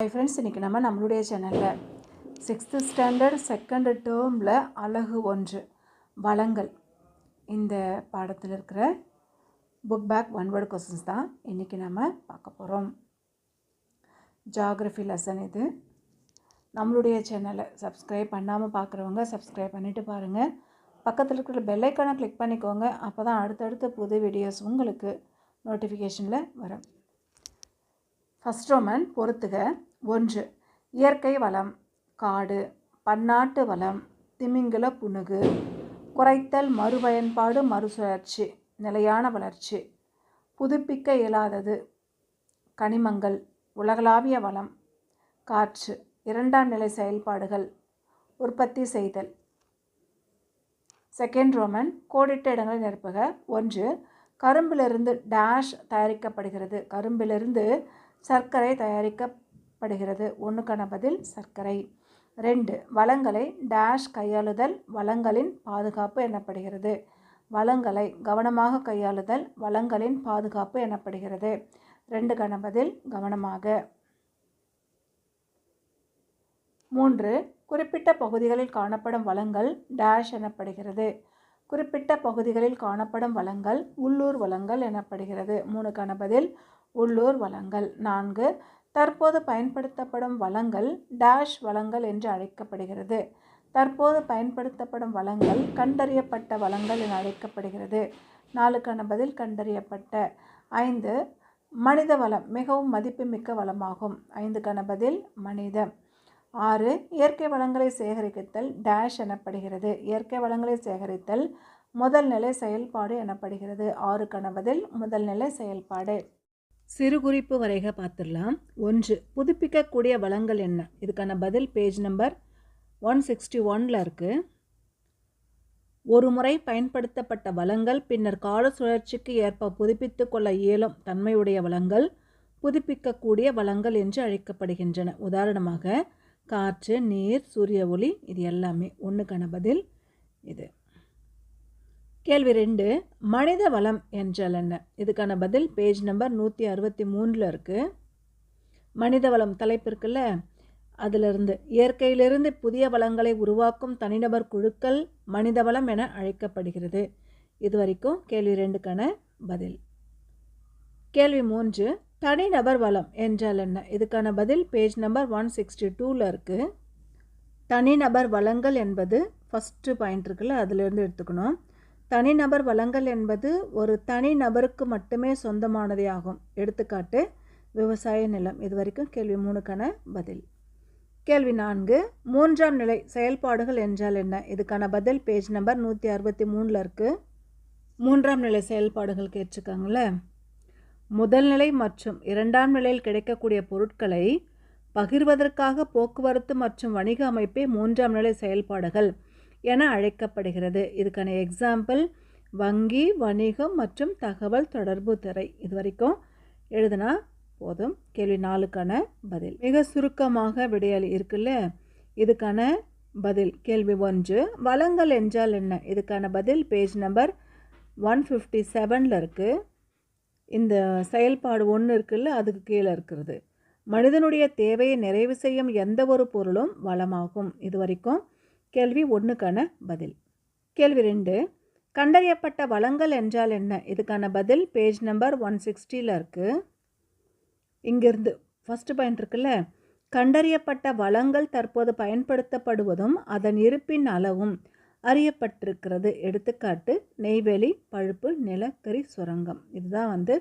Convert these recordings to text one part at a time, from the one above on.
Hi friends இன்றைக்கி நம்ம நம்மளுடைய சேனலில் சிக்ஸ்த்து ஸ்டாண்டர்ட் செகண்ட் டேர்மில் அழகு ஒன்று வளங்கள். இந்த பாடத்தில் இருக்கிற book back one word questions தான் இன்றைக்கி நம்ம பார்க்க போகிறோம் ஜாகிரஃபி லெசன் இது. நம்மளுடைய சேனலை சப்ஸ்கிரைப் பண்ணாமல் பார்க்குறவங்க சப்ஸ்கிரைப் பண்ணிவிட்டு பாருங்கள் பக்கத்தில் இருக்கிற பெல்லைக்கானை கிளிக் பண்ணிக்கோங்க. அப்போ தான் அடுத்தடுத்த புது வீடியோஸ் உங்களுக்கு நோட்டிஃபிகேஷனில் வரும். ஃபஸ்ட் ரோமன் பொறுத்துக. ஒன்று இயற்கை வளம் காடு பன்னாட்டு வளம் திமிங்கில புனுகு குறைத்தல் மறுபயன்பாடு மறுசுழற்சி நிலையான வளர்ச்சி புதுப்பிக்க இயலாதது கனிமங்கள் உலகளாவிய வளம் காற்று இரண்டாம் நிலை செயல்பாடுகள் உற்பத்தி செய்தல். செகண்ட் ரோமன் கோடிட்ட இடங்களை நிரப்புக. ஒன்று கரும்பிலிருந்து டேஷ் தயாரிக்கப்படுகிறது. கரும்பிலிருந்து சர்க்கரை தயாரிக்க படுகிறது ஒன்றுக்கான பதில் சர்க்கரை. ரெண்டு வளங்களை டேஷ் கையாளுதல் வளங்களின் பாதுகாப்பு எனப்படுகிறது. வளங்களை கவனமாக கையாளுதல் வளங்களின் பாதுகாப்பு எனப்படுகிறது. ரெண்டு கணபதில் கவனமாக. மூன்று குறிப்பிட்ட பகுதிகளில் காணப்படும் வளங்கள் டேஷ் எனப்படுகிறது. குறிப்பிட்ட பகுதிகளில் காணப்படும் வளங்கள் உள்ளூர் வளங்கள் எனப்படுகிறது. மூணு கணபதில் உள்ளூர் வளங்கள். நான்கு தற்போது பயன்படுத்தப்படும் வளங்கள் டேஷ் வளங்கள் என்று அழைக்கப்படுகிறது. தற்போது பயன்படுத்தப்படும் வளங்கள் கண்டறியப்பட்ட வளங்கள் என அழைக்கப்படுகிறது. நாலுக்கான பதில் கண்டறியப்பட்ட. ஐந்து மனித வளம் மிகவும் மதிப்புமிக்க வளமாகும். ஐந்துக்கான பதில் மனித ஆறு இயற்கை வளங்களை சேகரித்தல் டேஷ் எனப்படுகிறது. இயற்கை வளங்களை சேகரித்தல் முதல் நிலை செயல்பாடு எனப்படுகிறது. ஆறு கணபதில் முதல் நிலை செயல்பாடு. சிறு குறிப்பு வரைக பார்த்துடலாம். ஒன்று புதுப்பிக்கக்கூடிய வளங்கள் என்ன? இதுக்கான பதில் பேஜ் நம்பர் ஒன் சிக்ஸ்டி ஒனில் இருக்குது ஒரு முறை பயன்படுத்தப்பட்ட வளங்கள் பின்னர் கால சுழற்சிக்கு ஏற்ப புதுப்பித்து கொள்ள இயலும் தன்மையுடைய வளங்கள் புதுப்பிக்கக்கூடிய வளங்கள் என்று அழைக்கப்படுகின்றன. உதாரணமாக காற்று நீர் சூரிய ஒளி இது எல்லாமே. ஒன்றுக்கான பதில் இது. கேள்வி ரெண்டு மனித வளம் என்றால் என்ன? இதுக்கான பதில் பேஜ் நம்பர் நூற்றி அறுபத்தி மூணில் இருக்குது மனித வளம் தலைப்பு இருக்குல்ல? அதிலிருந்து இயற்கையிலிருந்து புதிய வளங்களை உருவாக்கும் தனிநபர் குழுக்கள் மனித வளம் என அழைக்கப்படுகிறது. இது வரைக்கும் கேள்வி ரெண்டுக்கான பதில். கேள்வி மூன்று தனிநபர் வளம் என்றால் என்ன? இதுக்கான பதில் பேஜ் நம்பர் ஒன் சிக்ஸ்டி டூவில் இருக்குது தனிநபர் வளங்கள் என்பது ஃபஸ்ட்டு பாயிண்ட் இருக்குல்ல? அதிலிருந்து எடுத்துக்கணும். தனிநபர் வளங்கள் என்பது ஒரு தனி நபருக்கு மட்டுமே சொந்தமானதே ஆகும். எடுத்துக்காட்டு விவசாய நிலம். இது வரைக்கும் கேள்வி மூணுக்கான பதில். கேள்வி நான்கு மூன்றாம் நிலை செயல்பாடுகள் என்றால் என்ன? இதுக்கான பதில் பேஜ் நம்பர் நூற்றி அறுபத்தி மூணில் இருக்குது மூன்றாம் நிலை செயல்பாடுகள் கேட்டிருக்காங்களே முதல் நிலை மற்றும் இரண்டாம் நிலையில் கிடைக்கக்கூடிய பொருட்களை பகிர்வதற்காக போக்குவரத்து மற்றும் வணிக அமைப்பே மூன்றாம் நிலை செயல்பாடுகள். என அழைக்கப்படுகிறது. இதுக்கான எக்ஸாம்பிள் வங்கி வணிகம் மற்றும் தகவல் தொடர்பு துறை. இது வரைக்கும் எழுதுனா போதும். கேள்வி நாலுக்கான பதில். மிக சுருக்கமாக விடையல் இருக்குல்ல? இதுக்கான பதில். கேள்வி ஒன்று வளங்கள் என்றால் என்ன? இதுக்கான பதில் பேஜ் நம்பர் ஒன் ஃபிஃப்டி செவனில் இருக்குது இந்த செயல்பாடு ஒன்று இருக்குல்ல அதுக்கு கீழே இருக்கிறது. மனிதனுடைய தேவையை நிறைவு செய்யும் எந்த ஒரு பொருளும் வளமாகும். இது வரைக்கும் கேள்வி ஒன்றுக்கான பதில். கேள்வி ரெண்டு கண்டறியப்பட்ட வளங்கள் என்றால் என்ன? இதுக்கான பதில் பேஜ் நம்பர் ஒன் சிக்ஸ்டியில் இருக்குது இங்கிருந்து ஃபஸ்ட்டு பாயிண்ட் இருக்குல்ல? கண்டறியப்பட்ட வளங்கள் தற்போது பயன்படுத்தப்படுவதும் அதன் இருப்பின் அளவும் அறியப்பட்டிருக்கிறது. எடுத்துக்காட்டு நெய்வேலி பழுப்பு நிலக்கரி சுரங்கம். இதுதான் வந்து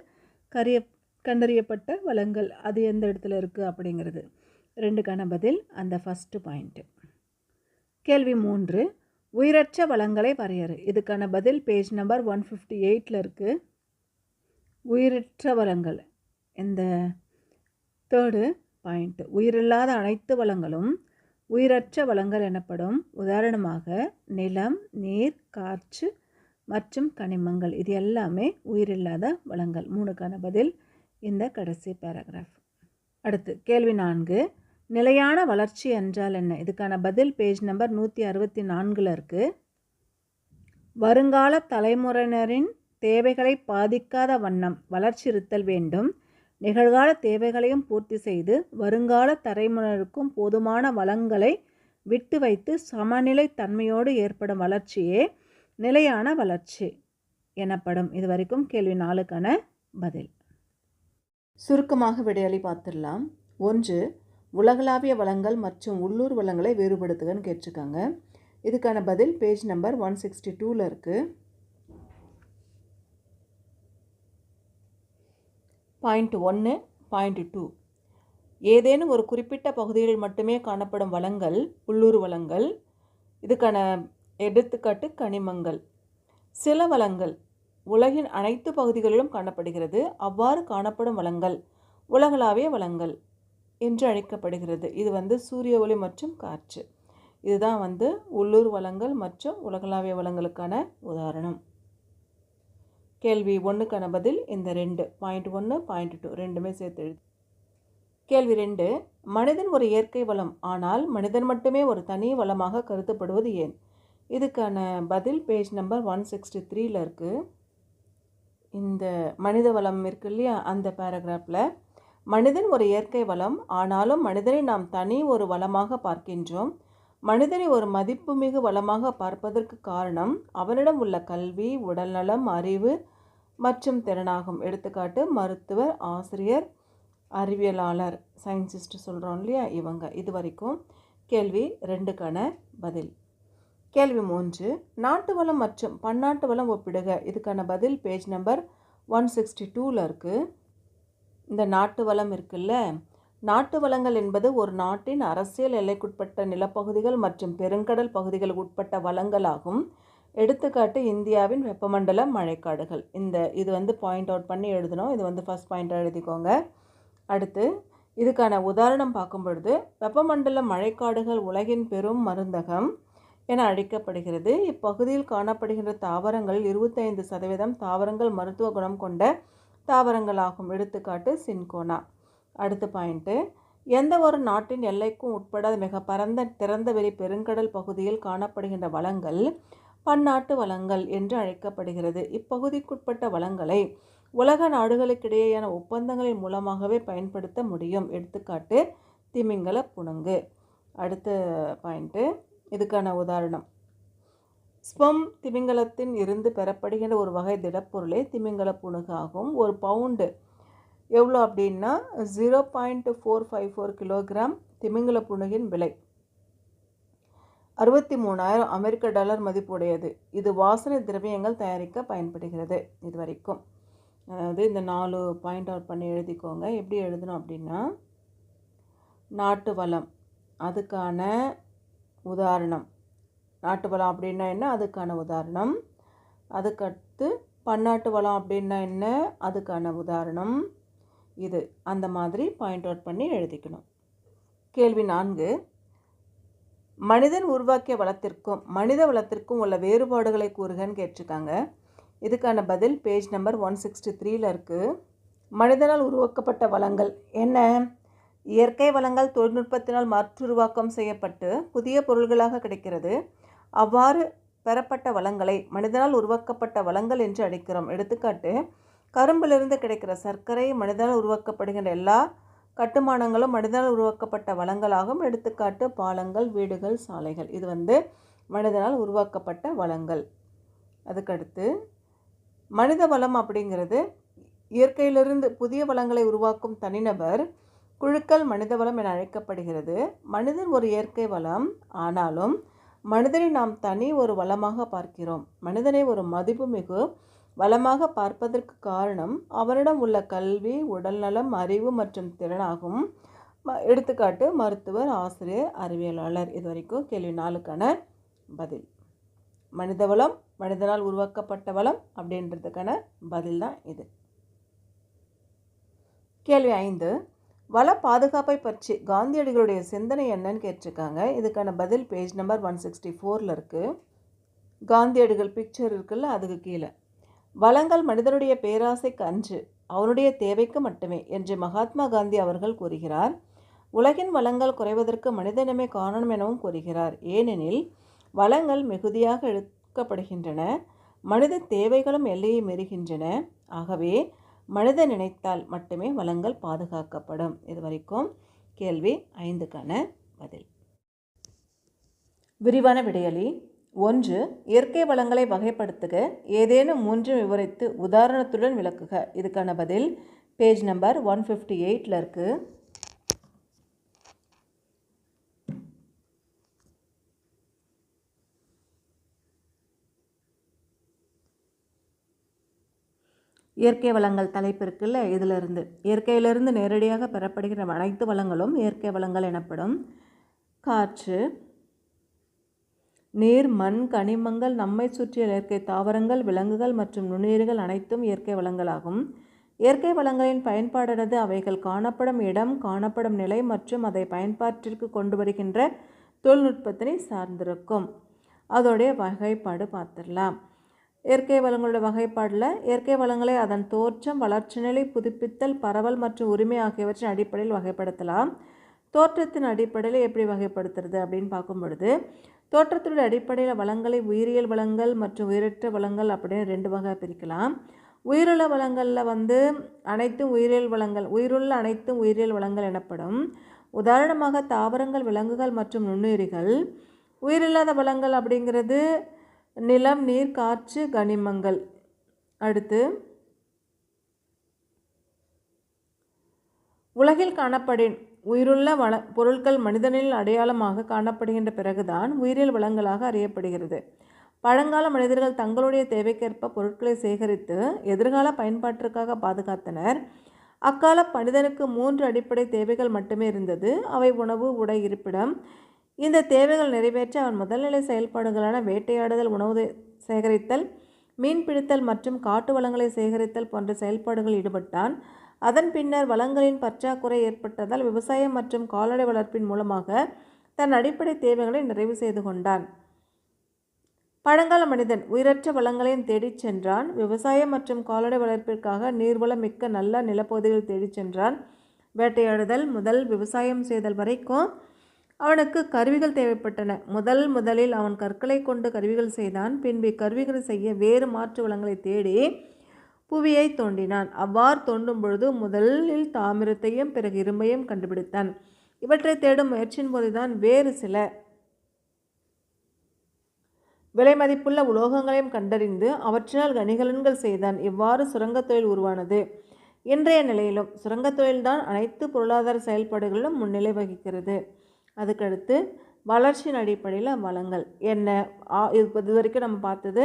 கரிய கண்டறியப்பட்ட வளங்கள். அது எந்த இடத்துல இருக்குது அப்படிங்கிறது. ரெண்டுக்கான பதில் அந்த ஃபஸ்ட்டு பாயிண்ட்டு கேள்வி மூன்று உயிரற்ற வளங்களை வரையறு. இதுக்கான பதில் பேஜ் நம்பர் ஒன் ஃபிஃப்டி எயிட்டில் இருக்குது உயிரற்ற வளங்கள். இந்த தேர்டு பாயிண்ட் உயிரில்லாத அனைத்து வளங்களும் உயிரற்ற வளங்கள் எனப்படும். உதாரணமாக நிலம் நீர் காற்று மற்றும் கனிமங்கள். இது எல்லாமே உயிரில்லாத வளங்கள். மூணுக்கான பதில் இந்த கடைசி பேராகிராஃப் அடுத்து கேள்வி நான்கு நிலையான வளர்ச்சி என்றால் என்ன? இதுக்கான பதில் பேஜ் நம்பர் நூற்றி அறுபத்தி நான்கில் இருக்குது வருங்கால தலைமுறையினரின் தேவைகளை பாதிக்காத வண்ணம் வளர்ச்சிருத்தல் வேண்டும். நிகழ்கால தேவைகளையும் பூர்த்தி செய்து வருங்கால தலைமுறைக்கும் போதுமான வளங்களை விட்டு வைத்து சமநிலை தன்மையோடு ஏற்படும் வளர்ச்சியே நிலையான வளர்ச்சி எனப்படும். இது வரைக்கும் கேள்வி நாளுக்கான பதில். சுருக்கமாக விடையளி பார்த்துடலாம். ஒன்று உலகளாவிய வளங்கள் மற்றும் உள்ளூர் வளங்களை வேறுபடுத்துகன்னு கேட்டிருக்காங்க. இதுக்கான பதில் பேஜ் நம்பர் ஒன் சிக்ஸ்டி டூவில் இருக்குது பாயிண்ட் ஒன்று பாயிண்ட் டூ. ஏதேனும் ஒரு குறிப்பிட்ட பகுதிகளில் மட்டுமே காணப்படும் வளங்கள் உள்ளூர் வளங்கள் இதுக்கான எடுத்துக்காட்டு கனிமங்கள். சில வளங்கள் உலகின் அனைத்து பகுதிகளிலும் காணப்படுகிறது. அவ்வாறு காணப்படும் வளங்கள் உலகளாவிய வளங்கள். என்று அழைக்கப்படுகிறது. இது வந்து சூரிய ஒளி மற்றும் காற்று. இதுதான் வந்து உள்ளூர் வளங்கள் மற்றும் உலகளாவிய வளங்களுக்கான உதாரணம். கேள்வி ஒன்றுக்கான பதில் இந்த ரெண்டு. பாயிண்ட் ஒன்று பாயிண்ட் டூ ரெண்டுமே சேர்த்து எழுது. கேள்வி ரெண்டு. மனிதன் ஒரு இயற்கை வளம். ஆனால் மனிதன் மட்டுமே ஒரு தனி வளமாக கருதப்படுவது ஏன்? இதுக்கான பதில் பேஜ் நம்பர் ஒன் சிக்ஸ்டி த்ரீல இருக்குது இந்த மனித வளம் இருக்கு இல்லையா? அந்த பேராகிராஃபில் மனிதன் ஒரு இயற்கை வளம் ஆனாலும் மனிதனை நாம் தனி ஒரு வளமாக பார்க்கின்றோம். மனிதனை ஒரு மதிப்புமிகு வளமாக பார்ப்பதற்கு காரணம் அவனிடம் உள்ள கல்வி உடல்நலம் அறிவு மற்றும் திறனாகும். எடுத்துக்காட்டு மருத்துவர் ஆசிரியர் அறிவியலாளர் சயின்சிஸ்ட் சொல்கிறோம் இல்லையா? இவங்க. இது வரைக்கும் கேள்வி ரெண்டுக்கான பதில். கேள்வி மூன்று நாட்டு வளம் மற்றும் பன்னாட்டு வளம் ஒப்பிடுக. இதுக்கான பதில் பேஜ் நம்பர் ஒன் சிக்ஸ்டி டூவில் இருக்குது இந்த நாட்டு வளம் இருக்குல்ல? நாட்டு வளங்கள் என்பது ஒரு நாட்டின் அரசியல் எல்லைக்குட்பட்ட நிலப்பகுதிகள் மற்றும் பெருங்கடல் பகுதிகளுக்கு உட்பட்ட வளங்களாகும். எடுத்துக்காட்டு இந்தியாவின் வெப்பமண்டல மழைக்காடுகள். இந்த இது வந்து பாயிண்ட் அவுட் பண்ணி எழுதணும். இது வந்து ஃபஸ்ட் பாயிண்ட்டாக எழுதிக்கோங்க. அடுத்து இதுக்கான உதாரணம் பார்க்கும் பொழுது வெப்பமண்டல மழைக்காடுகள் உலகின் பெரும் மருந்தகம் என அழைக்கப்படுகிறது. இப்பகுதியில் காணப்படுகின்ற தாவரங்களில் இருபத்தைந்து சதவீதம் தாவரங்கள் மருத்துவ குணம் கொண்ட தாவரங்களாகும். எடுத்துக்காட்டு சின்கோனா. அடுத்த பாயிண்ட்டு எந்த ஒரு நாட்டின் எல்லைக்கும் உட்பட மிக பரந்த திறந்தவெளி பெருங்கடல் பகுதியில் காணப்படுகின்ற வளங்கள் பன்னாட்டு வளங்கள் என்று அழைக்கப்படுகிறது. இப்பகுதிக்குட்பட்ட வளங்களை உலக நாடுகளுக்கிடையேயான ஒப்பந்தங்களின் மூலமாகவே பயன்படுத்த முடியும். எடுத்துக்காட்டு திமிங்கல புணங்கு அடுத்த பாயிண்ட்டு இதுக்கான உதாரணம். ஸ்பம் திமிங்கலத்தின் இருந்து பெறப்படுகின்ற ஒரு வகை திடப்பொருளே திமிங்கல புணுகு ஆகும் ஒரு பவுண்டு எவ்வளோ அப்படின்னா zero point four five four kilogram திமிங்கல புணுகின் விலை. அறுபத்தி மூணாயிரம் அமெரிக்க டாலர் மதிப்புடையது. இது வாசனை திரவியங்கள் தயாரிக்க பயன்படுகிறது இது வரைக்கும் அதாவது இந்த நாலு பாயிண்ட் அவுட் பண்ணி எழுதிக்கோங்க. எப்படி எழுதணும் அப்படின்னா நாட்டு வளம். அதுக்கான உதாரணம். நாட்டு வளம் அப்படின்னா என்ன? அதுக்கான உதாரணம். அதுக்கடுத்து பன்னாட்டு வளம் அப்படின்னா என்ன? அதுக்கான உதாரணம். இது அந்த மாதிரி பாயிண்ட் அவுட் பண்ணி எழுதிக்கணும். கேள்வி நான்கு. மனிதன் உருவாக்கிய வளத்திற்கும் மனித வளத்திற்கும் உள்ள வேறுபாடுகளை கூறுகன்னு கேட்டிருக்காங்க. இதுக்கான பதில் பேஜ் நம்பர் ஒன் சிக்ஸ்டி த்ரீல இருக்குது மனிதனால் உருவாக்கப்பட்ட வளங்கள் என்ன? இயற்கை வளங்கள் தொழில்நுட்பத்தினால் மாற்றுருவாக்கம் செய்யப்பட்டு புதிய பொருள்களாக கிடைக்கிறது. அவ்வாறு பெறப்பட்ட வளங்களை மனிதனால் உருவாக்கப்பட்ட வளங்கள் என்று அழைக்கிறோம். எடுத்துக்காட்டு கரும்பிலிருந்து கிடைக்கிற சர்க்கரை மனிதனால் உருவாக்கப்படுகின்ற எல்லா கட்டுமானங்களும் மனிதனால் உருவாக்கப்பட்ட வளங்களாகும். எடுத்துக்காட்டு பாலங்கள் வீடுகள் சாலைகள். இது வந்து மனிதனால் உருவாக்கப்பட்ட வளங்கள். அதுக்கடுத்து மனித வளம் அப்படிங்கிறது இயற்கையிலிருந்து புதிய வளங்களை உருவாக்கும் தனிநபர் குழுக்கள் மனித வளம் என அழைக்கப்படுகிறது. மனிதன் ஒரு இயற்கை வளம். ஆனாலும் மனிதனை நாம் தனி ஒரு வளமாக பார்க்கிறோம். மனிதனை ஒரு மதிப்புமிகு வளமாக பார்ப்பதற்கு காரணம் அவனிடம் உள்ள கல்வி உடல்நலம் அறிவு மற்றும் திறனாகும் ம- எடுத்துக்காட்டு மருத்துவர் ஆசிரியர் அறிவியலாளர். இது வரைக்கும் கேள்வி நாலுக்கான பதில். மனித வளம் மனிதனால் உருவாக்கப்பட்ட வளம் அப்படின்றதுக்கான பதில் தான் இது. கேள்வி ஐந்து வள பாதுகாப்பை பற்றி காந்தியடிகளுடைய சிந்தனை என்னன்னு கேட்டிருக்காங்க. இதுக்கான பதில் பேஜ் நம்பர் ஒன் சிக்ஸ்டி ஃபோரில் இருக்குது காந்தியடிகள் பிக்சர் இருக்குல்ல அதுக்கு கீழே. வளங்கள் மனிதனுடைய பேராசைக்கு அன்று அவனுடைய தேவைக்கு மட்டுமே என்று மகாத்மா காந்தி அவர்கள் கூறுகிறார். உலகின் வளங்கள் குறைவதற்கு மனிதனமே காரணம் எனவும் கூறுகிறார். ஏனெனில் வளங்கள் மிகுதியாக இழுக்கப்படுகின்றன மனித தேவைகளும் எல்லையை மீறுகின்றன. ஆகவே மனித நினைத்தால் மட்டுமே வளங்கள் பாதுகாக்கப்படும். இது வரைக்கும் கேள்வி ஐந்துக்கான பதில். விரிவான விடையளி. ஒன்று இயற்கை வளங்களை வகைப்படுத்துக ஏதேனும் மூன்று விவரித்து உதாரணத்துடன் விளக்குக. இதுக்கான பதில் பேஜ் நம்பர் ஒன் ஃபிஃப்டி எயிட்டில் இருக்குது இயற்கை வளங்கள் தலைப்பு இருக்குல்ல? இதிலிருந்து. இயற்கையிலிருந்து நேரடியாக பெறப்படுகிற அனைத்து வளங்களும் இயற்கை வளங்கள் எனப்படும். காற்று நீர் மண் கனிமங்கள் நம்மை சுற்றிய இயற்கை தாவரங்கள் விலங்குகள் மற்றும் நுண்ணுயிர்கள் அனைத்தும் இயற்கை வளங்களாகும். இயற்கை வளங்களின் பயன்பாடானது அவைகள் காணப்படும் இடம் காணப்படும் நிலை மற்றும் அதை பயன்பாட்டிற்கு கொண்டு வருகின்ற தொழில்நுட்பத்தினை சார்ந்திருக்கும். அதோடைய வகைப்பாடு பார்த்துடலாம். இயற்கை வளங்களோட வகைப்பாடில் இயற்கை வளங்களை அதன் தோற்றம் வளர்ச்சி நிலை புதுப்பித்தல் பரவல் மற்றும் உரிமை ஆகியவற்றின் அடிப்படையில் வகைப்படுத்தலாம். தோற்றத்தின் அடிப்படையில் எப்படி வகைப்படுத்துறது அப்படின்னு பார்க்கும் பொழுது தோற்றத்தினுடைய அடிப்படையில் வளங்களை உயிரியல் வளங்கள் மற்றும் உயிரற்ற வளங்கள் அப்படின்னு ரெண்டு வகை பிரிக்கலாம். உயிருள்ள வளங்களில் வந்து அனைத்தும் உயிரியல் வளங்கள் உயிருள்ள அனைத்தும் உயிரியல் வளங்கள் எனப்படும். உதாரணமாக தாவரங்கள் விலங்குகள் மற்றும் நுண்ணுயிரிகள். உயிரில்லாத வளங்கள் அப்படிங்கிறது நிலம் நீர் காற்று கனிமங்கள். அடுத்து உலகில் காணப்படும் உயிருள்ள வள பொருட்கள் மனிதனில் அடையாளமாக காணப்படுகின்ற பிறகுதான் உயிரியல் வளங்களாக அறியப்படுகிறது. பழங்கால மனிதர்கள் தங்களுடைய தேவைக்கேற்ப பொருட்களை சேகரித்து எதிர்கால பயன்பாட்டிற்காக பாதுகாத்தனர். அக்கால மனிதனுக்கு மூன்று அடிப்படை தேவைகள் மட்டுமே இருந்தது. அவை உணவு உடை இருப்பிடம் இந்த தேவைகள் நிறைவேற்ற அவன் முதல்நிலை செயல்பாடுகளான வேட்டையாடுதல் உணவு சேகரித்தல் மீன் பிடித்தல் மற்றும் காட்டு வளங்களை சேகரித்தல் போன்ற செயல்பாடுகளில் ஈடுபட்டான். அதன் பின்னர் வளங்களின் பற்றாக்குறை ஏற்பட்டதால் விவசாயம் மற்றும் கால்நடை வளர்ப்பின் மூலமாக தன் அடிப்படை தேவைகளை நிறைவு செய்து கொண்டான். பழங்கால மனிதன் உயிரற்ற வளங்களையும் தேடிச் சென்றான். விவசாயம் மற்றும் கால்நடை வளர்ப்பிற்காக நீர்வளம் மிக்க நல்ல நிலப்பகுதிகள் தேடிச் சென்றான். வேட்டையாடுதல் முதல் விவசாயம் செய்தல் வரைக்கும் அவனுக்கு கருவிகள் தேவைப்பட்டன. முதல் முதலில் அவன் கற்களை கொண்டு கருவிகள் செய்தான். பின்பு கருவிகளை செய்ய வேறு மாற்று வளங்களை தேடி புவியை தோண்டினான். அவ்வாறு தோண்டும் பொழுது முதலில் தாமிரத்தையும் பிறகு இரும்பையும் கண்டுபிடித்தான். இவற்றை தேடும் முயற்சியின் போதுதான் வேறு சில விலை மதிப்புள்ள உலோகங்களையும் கண்டறிந்து அவற்றினால் கணிகலன்கள் செய்தான். இவ்வாறு சுரங்கத் தொழில் உருவானது. இன்றைய நிலையிலும் சுரங்கத் தொழில்தான் அனைத்து பொருளாதார செயல்பாடுகளிலும் முன்னிலை வகிக்கிறது. அதுக்கடுத்து வளர்ச்சியின் அடிப்படையில் வளங்கள். என்ன? ஆ இது இது வரைக்கும் நம்ம பார்த்தது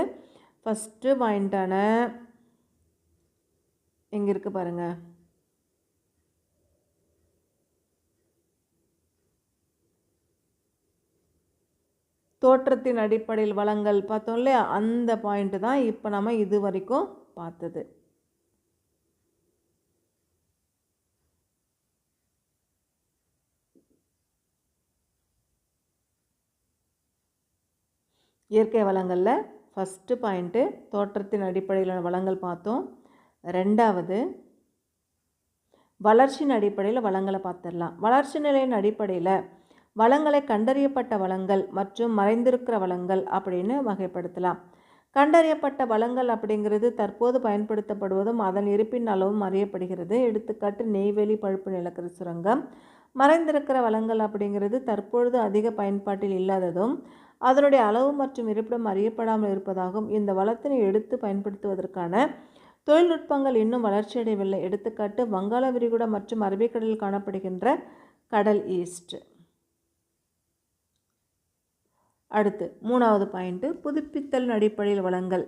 ஃபஸ்ட்டு பாயிண்டான எங்கே இருக்குது பாருங்கள் தோற்றத்தின் அடிப்படையில் வளங்கள் பார்த்தோம் இல்லையா? அந்த பாயிண்ட்டு தான் இப்போ நம்ம இது வரைக்கும் பார்த்தது. இயற்கை வளங்களில் ஃபஸ்ட்டு பாயிண்ட்டு தோற்றத்தின் அடிப்படையிலான வளங்கள் பார்த்தோம். ரெண்டாவது வளர்ச்சியின் அடிப்படையில் வளங்களை பார்த்துடலாம். வளர்ச்சி நிலையின் அடிப்படையில் வளங்களை கண்டறியப்பட்ட வளங்கள் மற்றும் மறைந்திருக்கிற வளங்கள் அப்படின்னு வகைப்படுத்தலாம். கண்டறியப்பட்ட வளங்கள் அப்படிங்கிறது தற்போது பயன்படுத்தப்படுவதும் அதன் இருப்பின் அளவும் அறியப்படுகிறது. எடுத்துக்காட்டு நெய்வேலி பழுப்பு நிலக்கரி சுரங்கம். மறைந்திருக்கிற வளங்கள் அப்படிங்கிறது தற்பொழுது அதிக பயன்பாட்டில் இல்லாததும் அதனுடைய அளவு மற்றும் இருப்பிடம் அறியப்படாமல் இருப்பதாகவும் இந்த வளத்தினை எடுத்து பயன்படுத்துவதற்கான தொழில்நுட்பங்கள் இன்னும் வளர்ச்சியடையவில்லை. எடுத்துக்காட்டு வங்காள விரிகுடா மற்றும் அரபிக்கடலில் காணப்படுகின்ற கடல் ஈஸ்ட். அடுத்து மூணாவது பாயிண்ட்டு புதுப்பித்தலின் அடிப்படையில் வளங்கள்.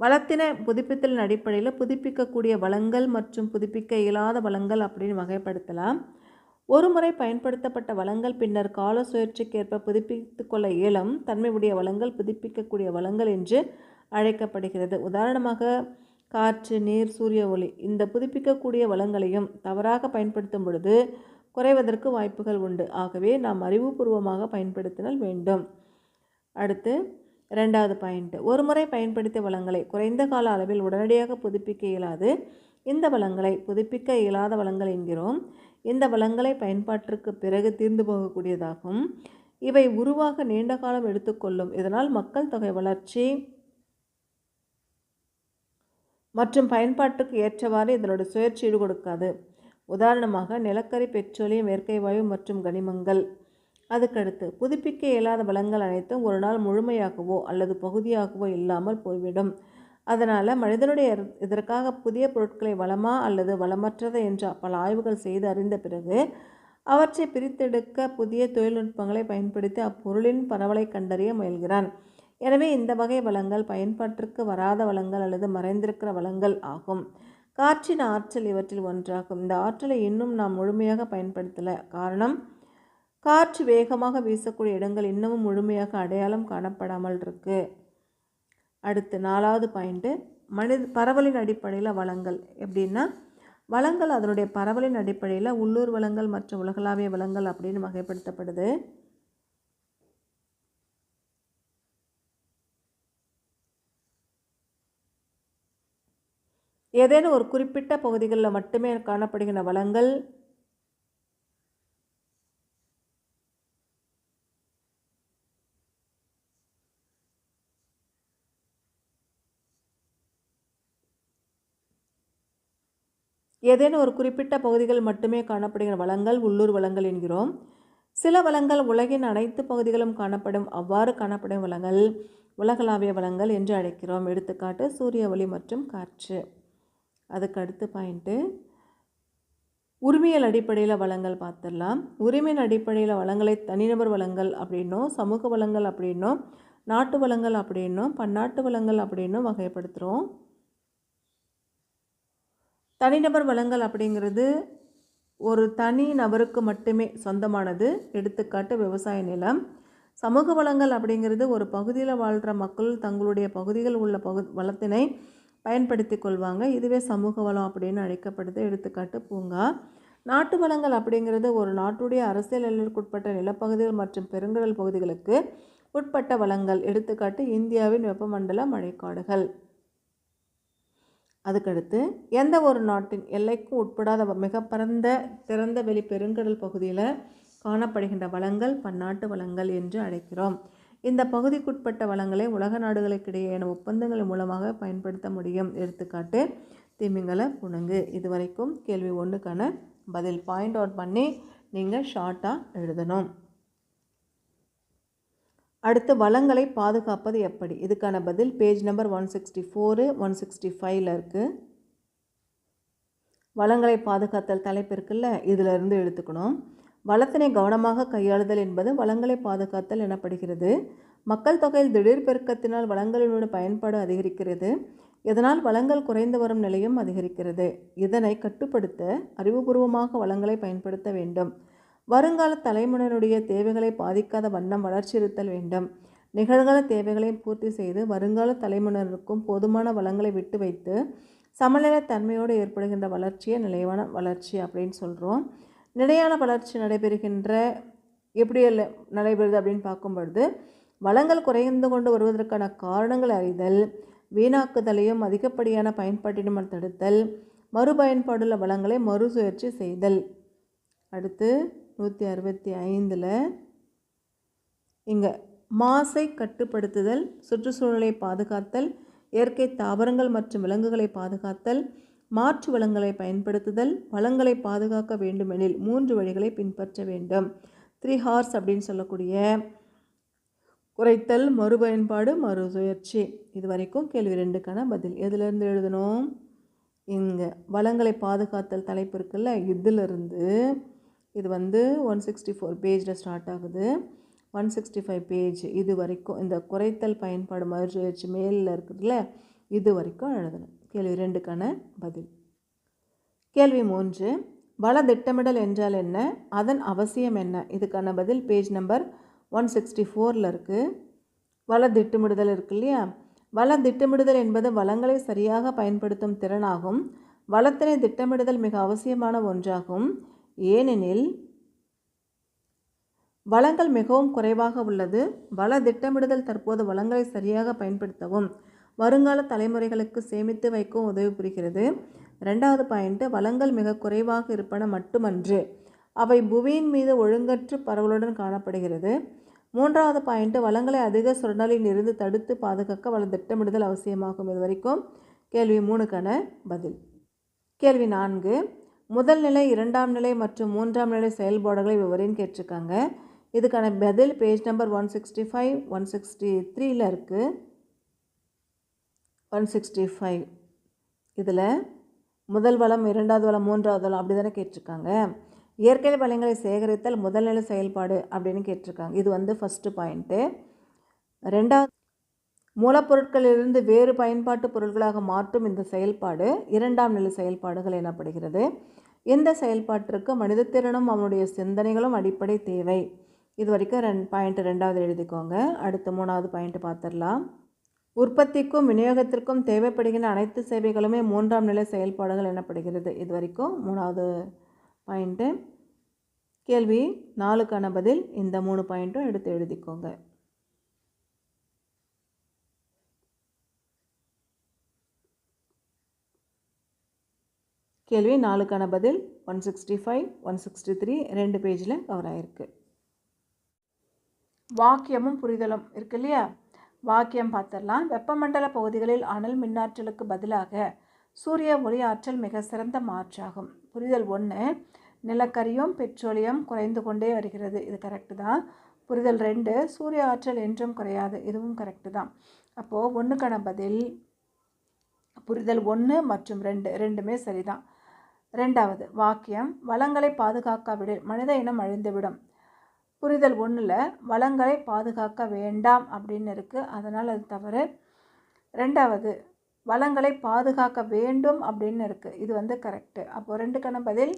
வளத்தின புதுப்பித்தலின் அடிப்படையில் புதுப்பிக்கக்கூடிய வளங்கள் மற்றும் புதுப்பிக்க இயலாத வளங்கள் அப்படின்னு வகைப்படுத்தலாம். ஒருமுறை பயன்படுத்தப்பட்ட வளங்கள் பின்னர் கால சுழற்சிக்கேற்ப புதுப்பித்து கொள்ள இயலும். தன்மையுடைய வளங்கள் புதுப்பிக்கக்கூடிய வளங்கள் என்று அழைக்கப்படுகிறது. உதாரணமாக காற்று நீர் சூரிய ஒளி இந்த புதுப்பிக்கக்கூடிய வளங்களையும் தவறாக பயன்படுத்தும் பொழுது குறைவதற்கு வாய்ப்புகள் உண்டு. ஆகவே நாம் அறிவுபூர்வமாக பயன்படுத்தினால் வேண்டும். அடுத்து ரெண்டாவது பாயிண்ட் ஒரு முறை பயன்படுத்திய வளங்களை குறைந்த கால அளவில் உடனடியாக புதுப்பிக்க இயலாது. இந்த வளங்களை புதுப்பிக்க இயலாத வளங்கள் என்கிறோம். இந்த வளங்களை பயன்பாட்டிற்கு பிறகு தீர்ந்து போகக்கூடியதாகும். இவை உருவாக நீண்ட காலம் எடுத்துக்கொள்ளும் இதனால் மக்கள் தொகை வளர்ச்சி மற்றும் பயன்பாட்டுக்கு ஏற்றவாறு இதனுடைய சுயற்சி ஈடுகொடுக்காது. உதாரணமாக நிலக்கரி பெட்ரோலியம் இயற்கை வாயு மற்றும் கனிமங்கள். அதுக்கடுத்து புதுப்பிக்க இயலாத வளங்கள் அனைத்தும் ஒரு நாள் முழுமையாகவோ அல்லது பகுதியாகவோ இல்லாமல் போய்விடும். அதனால் மனிதனுடைய இதற்காக புதிய பொருட்களை வளமா அல்லது வளமற்றதை என்று பல ஆய்வுகள் செய்து அறிந்த பிறகு அவற்றை பிரித்தெடுக்க புதிய தொழில்நுட்பங்களை பயன்படுத்தி அப்பொருளின் பரவலை கண்டறிய முயல்கிறான். எனவே இந்த வகை வளங்கள் பயன்பாட்டிற்கு வராத வளங்கள் அல்லது மறைந்திருக்கிற வளங்கள் ஆகும். காற்றின் ஆற்றல் இவற்றில் ஒன்றாகும். இந்த ஆற்றலை இன்னும் நாம் முழுமையாக பயன்படுத்தலை. காரணம் காற்று வேகமாக வீசக்கூடிய இடங்கள் இன்னமும் முழுமையாக அடையாளம் காணப்படாமல் இருக்குது அடுத்து நாலாவது பாயிண்ட்டு மனித பரவலின் அடிப்படையில் வளங்கள். எப்படின்னா வளங்கள் அதனுடைய பரவலின் அடிப்படையில் உள்ளூர் வளங்கள் மற்றும் உலகளாவிய வளங்கள் அப்படின்னு வகைப்படுத்தப்படுது. ஏதேனும் ஒரு குறிப்பிட்ட பகுதிகளில் மட்டுமே காணப்படுகின்ற வளங்கள் ஏதேனும் ஒரு குறிப்பிட்ட பகுதிகள் மட்டுமே காணப்படுகிற வளங்கள் உள்ளூர் வளங்கள் என்கிறோம். சில வளங்கள் உலகின் அனைத்து பகுதிகளும் காணப்படும் அவ்வாறு காணப்படும் வளங்கள் உலகளாவிய வளங்கள் என்று அழைக்கிறோம். எடுத்துக்காட்டு சூரிய ஒளி மற்றும் காற்று. அதுக்கு அடுத்த பாயிண்ட்டு உரிமையல் அடிப்படையில் வளங்கள் பார்த்துடலாம். உரிமையின் அடிப்படையில் வளங்களை தனிநபர் வளங்கள் அப்படின்னும் சமூக வளங்கள் அப்படின்னும் நாட்டு வளங்கள் அப்படின்னும் பன்னாட்டு வளங்கள் அப்படின்னும் வகைப்படுத்துகிறோம் தனிநபர் வளங்கள் அப்படிங்கிறது ஒரு தனி நபருக்கு மட்டுமே சொந்தமானது. எடுத்துக்காட்டு விவசாய நிலம். சமூக வளங்கள் அப்படிங்கிறது ஒரு பகுதியில் வாழ்கிற மக்கள் தங்களுடைய பகுதிகள் உள்ள பகு வளத்தினை பயன்படுத்தி கொள்வாங்க. இதுவே சமூக வளம் அப்படின்னு அழைக்கப்படுது. எடுத்துக்காட்டு பூங்கா. நாட்டு வளங்கள் அப்படிங்கிறது ஒரு நாட்டுடைய அரசியல் எல்லைக்குட்பட்ட நிலப்பகுதிகள் மற்றும் பெருங்கடல் பகுதிகளுக்கு உட்பட்ட வளங்கள். எடுத்துக்காட்டு இந்தியாவின் வெப்பமண்டல மழைக்காடுகள். அதுக்கடுத்து எந்த ஒரு நாட்டின் எல்லைக்கும் உட்படாத மிக பரந்த திறந்த வெளி பெருங்கடல் பகுதியில் காணப்படுகின்ற வளங்கள் பன்னாட்டு வளங்கள் என்று அழைக்கிறோம். இந்த பகுதிக்குட்பட்ட வளங்களை உலக நாடுகளுக்கிடையேயான ஒப்பந்தங்கள் மூலமாக பயன்படுத்த முடியும். எடுத்துக்காட்டு திமிங்கல புணங்கு இதுவரைக்கும் கேள்வி ஒன்றுக்கான பதில் பாயிண்ட் அவுட் பண்ணி நீங்கள் ஷார்ட்டாக எழுதணும். அடுத்து வளங்களை பாதுகாப்பது எப்படி? இதுக்கான பதில் page number one sixty four one sixty ஃபைவ்ல இருக்குது வளங்களை பாதுகாத்தல் தலைப்பு இருக்குல்ல இதிலிருந்து எடுத்துக்கணும். வளத்தினை கவனமாக கையாளுதல் என்பது வளங்களை பாதுகாத்தல் எனப்படுகிறது. மக்கள் தொகையில் திடீர் பெருக்கத்தினால் வளங்களினோட பயன்பாடு அதிகரிக்கிறது. இதனால் வளங்கள் குறைந்து வரும் நிலையும் அதிகரிக்கிறது. இதனை கட்டுப்படுத்த அறிவுபூர்வமாக வளங்களை பயன்படுத்த வேண்டும். வருங்கால தலைமுறையினுடைய தேவைகளை பாதிக்காத வண்ணம் வளர்ச்சி இருத்தல் வேண்டும். நிகழ்கால தேவைகளை பூர்த்தி செய்து வருங்கால தலைமுறையினருக்கும் போதுமான வளங்களை விட்டு வைத்து சமநிலை தன்மையோடு ஏற்படுகின்ற வளர்ச்சியே நிலையான வளர்ச்சி அப்படின்னு சொல்கிறோம் நிலையான வளர்ச்சி நடைபெறுகின்ற எப்படி நடைபெறுது அப்படின்னு பார்க்கும் பொழுது வளங்கள் குறைந்து கொண்டு வருவதற்கான காரணங்கள் அறிதல் வீணாக்குதலையும் அதிகப்படியான பயன்பாட்டினும் தடுத்தல் மறுபயன்பாடுள்ள வளங்களை மறுசுழற்சி செய்தல். அடுத்து நூற்றி அறுபத்தி ஐந்தில் இங்கே மாசை கட்டுப்படுத்துதல் சுற்றுச்சூழலை பாதுகாத்தல் இயற்கை தாவரங்கள் மற்றும் விலங்குகளை பாதுகாத்தல் மாற்று வளங்களை பயன்படுத்துதல் வளங்களை பாதுகாக்க வேண்டுமெனில் மூன்று வழிகளை பின்பற்ற வேண்டும். த்ரீ ஹார்ஸ் அப்படின்னு சொல்லக்கூடிய குறைத்தல் மறுபயன்பாடு மறுசுயற்சி இது வரைக்கும் கேள்வி ரெண்டுக்கான பதில். எதுலேருந்து எழுதணும்? இங்கே வளங்களை பாதுகாத்தல் தலைப்பு இருக்குல்ல இதிலிருந்து இது வந்து ஒன் சிக்ஸ்டி ஃபோர் பேஜில் ஸ்டார்ட் ஆகுது. ஒன் சிக்ஸ்டி ஃபைவ் பேஜ் இது வரைக்கும் இந்த குறைத்தல் பயன்பாடு மறுசுழற்சி மேலில் இருக்குதுல்ல இது வரைக்கும் எழுதணும். கேள்வி ரெண்டுக்கான பதில். கேள்வி மூன்று வள திட்டமிடல் என்றால் என்ன? அதன் அவசியம் என்ன? இதுக்கான பதில் பேஜ் நம்பர் ஒன் சிக்ஸ்டி ஃபோரில் இருக்குது வள திட்டமிடுதல் இருக்கு இல்லையா? வள திட்டமிடுதல் என்பது வளங்களை சரியாக பயன்படுத்தும் திறனாகும். வளத்தினை திட்டமிடுதல் மிக அவசியமான ஒன்றாகும். ஏனெனில் வளங்கள் மிகவும் குறைவாக உள்ளது. வள திட்டமிடுதல் தற்போது வளங்களை சரியாக பயன்படுத்தவும் வருங்கால தலைமுறைகளுக்கு சேமித்து வைக்கவும் உதவி புரிகிறது ரெண்டாவது பாயிண்ட்டு வளங்கள் மிக குறைவாக இருப்பன மட்டுமன்று. அவை புவியின் மீது ஒழுங்கற்று பரவலுடன் காணப்படுகிறது. மூன்றாவது பாயிண்ட்டு வளங்களை அதிக சுரண்டலில் இருந்து தடுத்து பாதுகாக்க வள திட்டமிடுதல் அவசியமாகும். இது வரைக்கும் கேள்வி மூணுக்கான பதில். கேள்வி நான்கு முதல் நிலை இரண்டாம் நிலை மற்றும் மூன்றாம் நிலை செயல்பாடுகளை விவரின்னு கேட்டிருக்காங்க. இதுக்கான பதில் page number one sixty five one sixty த்ரீயில் இருக்குது ஒன் சிக்ஸ்டி ஃபைவ் இதில் முதல் வளம் இரண்டாவது வளம் மூன்றாவது வளம் அப்படி தானே கேட்டிருக்காங்க. இயற்கை வளங்களை சேகரித்தல் முதல்நிலை செயல்பாடு அப்படின்னு கேட்டிருக்காங்க. இது வந்து ஃபஸ்ட்டு பாயிண்ட்டு ரெண்டாவது மூலப்பொருட்களிலிருந்து வேறு பயன்பாட்டு பொருட்களாக மாற்றும் இந்த செயல்பாடு இரண்டாம் நிலை செயல்பாடுகள் எனப்படுகிறது. இந்த செயல்பாட்டிற்கு மனிதத்திறனும் அவனுடைய சிந்தனைகளும் அடிப்படை தேவை. இது வரைக்கும் ரெண் பாயிண்ட் ரெண்டாவது எழுதிக்கோங்க. அடுத்த மூணாவது பாயிண்ட் பார்த்துடலாம் உற்பத்திக்கும் விநியோகத்திற்கும் தேவைப்படுகின்ற அனைத்து சேவைகளுமே மூன்றாம் நிலை செயல்பாடுகள் எனப்படுகிறது. இது வரைக்கும் மூணாவது பாயிண்ட்டு கேள்வி நாலுக்கான பதில். இந்த மூணு பாயிண்ட்டும் எடுத்து எழுதிக்கோங்க. கேள்வி நாலுக்கான பதில் one sixty five one sixty three ரெண்டு பேஜில் கவர் ஆகிருக்கு வாக்கியமும் புரிதலும் இருக்கு இல்லையா? வாக்கியம் பார்த்துடலாம். வெப்பமண்டல பகுதிகளில் அனல் மின்னாற்றலுக்கு பதிலாக சூரிய ஒளி ஆற்றல் மிக சிறந்த மாற்றாகும். புரிதல் ஒன்று நிலக்கரியும் பெட்ரோலியம் குறைந்து கொண்டே வருகிறது. இது கரெக்டு தான். புரிதல் ரெண்டு சூரிய ஆற்றல் என்றும் குறையாது. இதுவும் கரெக்டு தான். அப்போது ஒன்றுக்கான பதில் புரிதல் ஒன்று மற்றும் ரெண்டு ரெண்டுமே சரிதான். ரெண்டாவது வாக்கியம் வளங்களை பாதுகாக்காவிடில் மனித இனம் அழிந்துவிடும். புரிதல் ஒன்றில் வளங்களை பாதுகாக்க வேண்டாம் அப்படின்னு இருக்குது அதனால் அது தவறு. ரெண்டாவது வளங்களை பாதுகாக்க வேண்டும் அப்படின்னு இருக்குது இது வந்து கரெக்டு அப்போது ரெண்டுக்கான பதில்?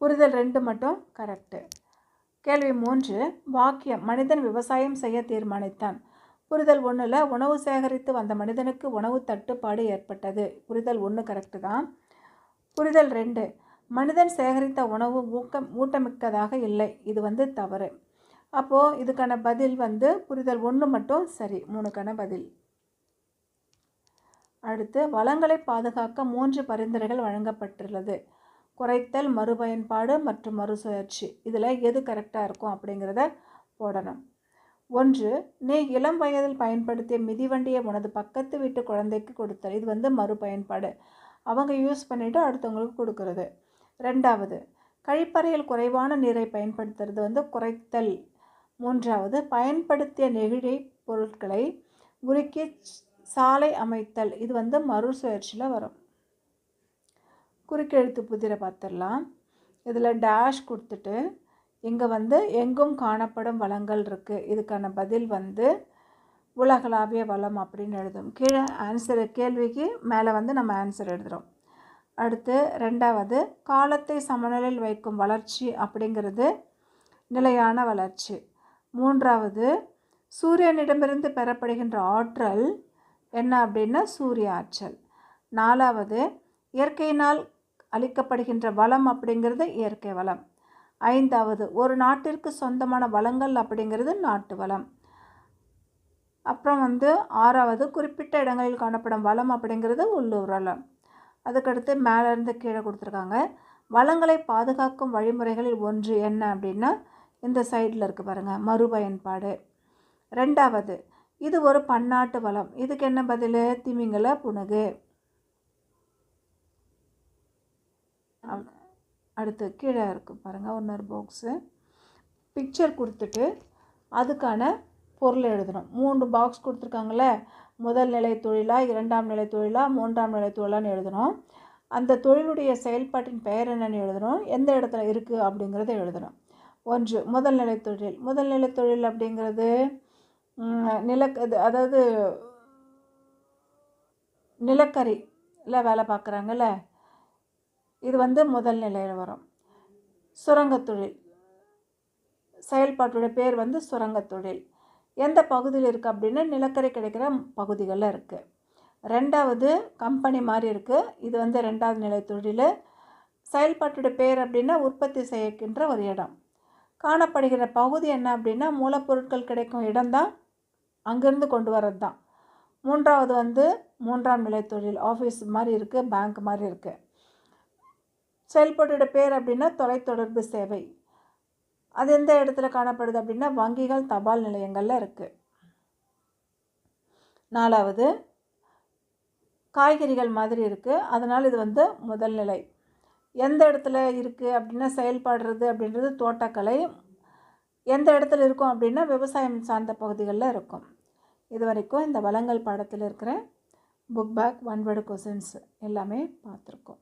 புரிதல் ரெண்டு மட்டும் கரெக்டு கேள்வி மூன்று வாக்கியம் மனிதன் விவசாயம் செய்ய தீர்மானித்தான். புரிதல் ஒன்றில் உணவு சேகரித்து வந்த மனிதனுக்கு உணவு தட்டுப்பாடு ஏற்பட்டது. புரிதல் ஒன்று கரெக்டு தான். புரிதல் ரெண்டு மனிதன் சேகரித்த உணவு ஊக்கம் ஊட்டமிக்கதாக இல்லை. இது வந்து தவறு. அப்போது இதுக்கான பதில் வந்து புரிதல் ஒன்று மட்டும் சரி மூணுக்கான பதில். அடுத்து வளங்களை பாதுகாக்க மூன்று பரிந்துரைகள் வழங்கப்பட்டுள்ளது. குறைத்தல் மறுபயன்பாடு மற்றும் மறுசுழற்சி. இதில் எது கரெக்டாக இருக்கும் அப்படிங்கிறத போடணும். ஒன்று நீ இளம் வயதில் பயன்படுத்திய மிதிவண்டியை உனது பக்கத்து வீட்டு குழந்தைக்கு கொடுத்தல் இது வந்து மறுபயன்பாடு. அவங்க யூஸ் பண்ணிவிட்டு அடுத்தவங்களுக்கு கொடுக்கறது. ரெண்டாவது கழிப்பறையில் குறைவான நீரை பயன்படுத்துறது வந்து குறைத்தல். மூன்றாவது பயன்படுத்திய நெகிழி பொருட்களை உருக்கி சாலை அமைத்தல். இது வந்து மறுசுழற்சியில் வரும். குறுக்கெழுத்து புதிரை பார்த்துடலாம். இதில் டேஷ் கொடுத்துட்டு இங்கே வந்து எங்கும் காணப்படும் வளங்கள் இருக்குது இதுக்கான பதில் வந்து உலகளாவிய வளம் அப்படின்னு எழுதும். கீழே ஆன்சர் கேள்விக்கு மேலே வந்து நம்ம ஆன்சர் எழுதுகிறோம் அடுத்து ரெண்டாவது காலத்தை சமநிலையில் வைக்கும் வளர்ச்சி அப்படிங்கிறது நிலையான வளர்ச்சி. மூன்றாவது சூரியனிடமிருந்து பெறப்படுகின்ற ஆற்றல் என்ன அப்படின்னா சூரிய ஆற்றல். நாலாவது இயற்கையினால் அளிக்கப்படுகின்ற வளம் அப்படிங்கிறது இயற்கை வளம். ஐந்தாவது ஒரு நாட்டிற்கு சொந்தமான வளங்கள் அப்படிங்கிறது நாட்டு வளம். அப்புறம் வந்து ஆறாவது குறிப்பிட்ட இடங்களில் காணப்படும் வளம் அப்படிங்கிறது உள்ளூர் வளம். அதுக்கடுத்து மேலேருந்து கீழே கொடுத்துருக்காங்க. வளங்களை பாதுகாக்கும் வழிமுறைகளில் ஒன்று என்ன அப்படின்னா இந்த சைடில் இருக்குது பாருங்கள் மறுபயன்பாடு. ரெண்டாவது இது ஒரு பன்னாட்டு வளம். இதுக்கு என்ன பதில்? திமிங்கல புனுகு. அடுத்து கீழே இருக்குது பாருங்கள் இன்னொரு பாக்ஸு பிக்சர் கொடுத்துட்டு அதுக்கான பொருள் எழுதணும். மூன்று பாக்ஸ் கொடுத்துருக்காங்களே முதல் நிலை தொழிலா இரண்டாம் நிலை தொழிலா மூன்றாம் நிலை தொழிலான்னு எழுதணும். அந்த தொழிலுடைய செயல்பாட்டின் பெயர் என்னென்னு எழுதணும். எந்த இடத்துல இருக்குது அப்படிங்கிறத எழுதணும். ஒன்று முதல் நிலை தொழில். முதல் நிலை தொழில் அப்படிங்கிறது நிலக் அதாவது நிலக்கரியில் வேலை பார்க்குறாங்கல்ல இது வந்து முதல் நிலையில் வரும். சுரங்கத் தொழில் செயல்பாட்டுடைய பேர் வந்து சுரங்கத் தொழில் எந்த பகுதியில் இருக்குது அப்படின்னா நிலக்கரி கிடைக்கிற பகுதிகளில் இருக்குது ரெண்டாவது கம்பெனி மாதிரி இருக்குது இது வந்து ரெண்டாவது நிலை தொழில். செயல்பாட்டுடைய பேர் அப்படின்னா உற்பத்தி செய்கின்ற ஒரு இடம். காணப்படுகிற பகுதி என்ன அப்படின்னா மூலப்பொருட்கள் கிடைக்கும் இடம்தான் அங்கேருந்து கொண்டு வர்றது தான். மூன்றாவது வந்து மூன்றாம் நிலை தொழில். ஆஃபீஸ் மாதிரி இருக்குது பேங்க் மாதிரி இருக்குது செயல்பாட்டோட பேர் அப்படின்னா தொலைத்தொடர்பு சேவை. அது எந்த இடத்துல காணப்படுது அப்படின்னா வங்கிகள் தபால் நிலையங்களில் இருக்குது நாலாவது காய்கறிகள் மாதிரி இருக்குது அதனால் இது வந்து முதல் நிலை. எந்த இடத்துல இருக்குது அப்படின்னா செயல்படுறது அப்படின்றது தோட்டக்கலை. எந்த இடத்துல இருக்கும் அப்படின்னா விவசாயம் சார்ந்த பகுதிகளில் இருக்கும். இது வரைக்கும் இந்த வளங்கள் பாடத்தில் இருக்கிற book back one word questions எல்லாமே பார்த்துருக்கோம்.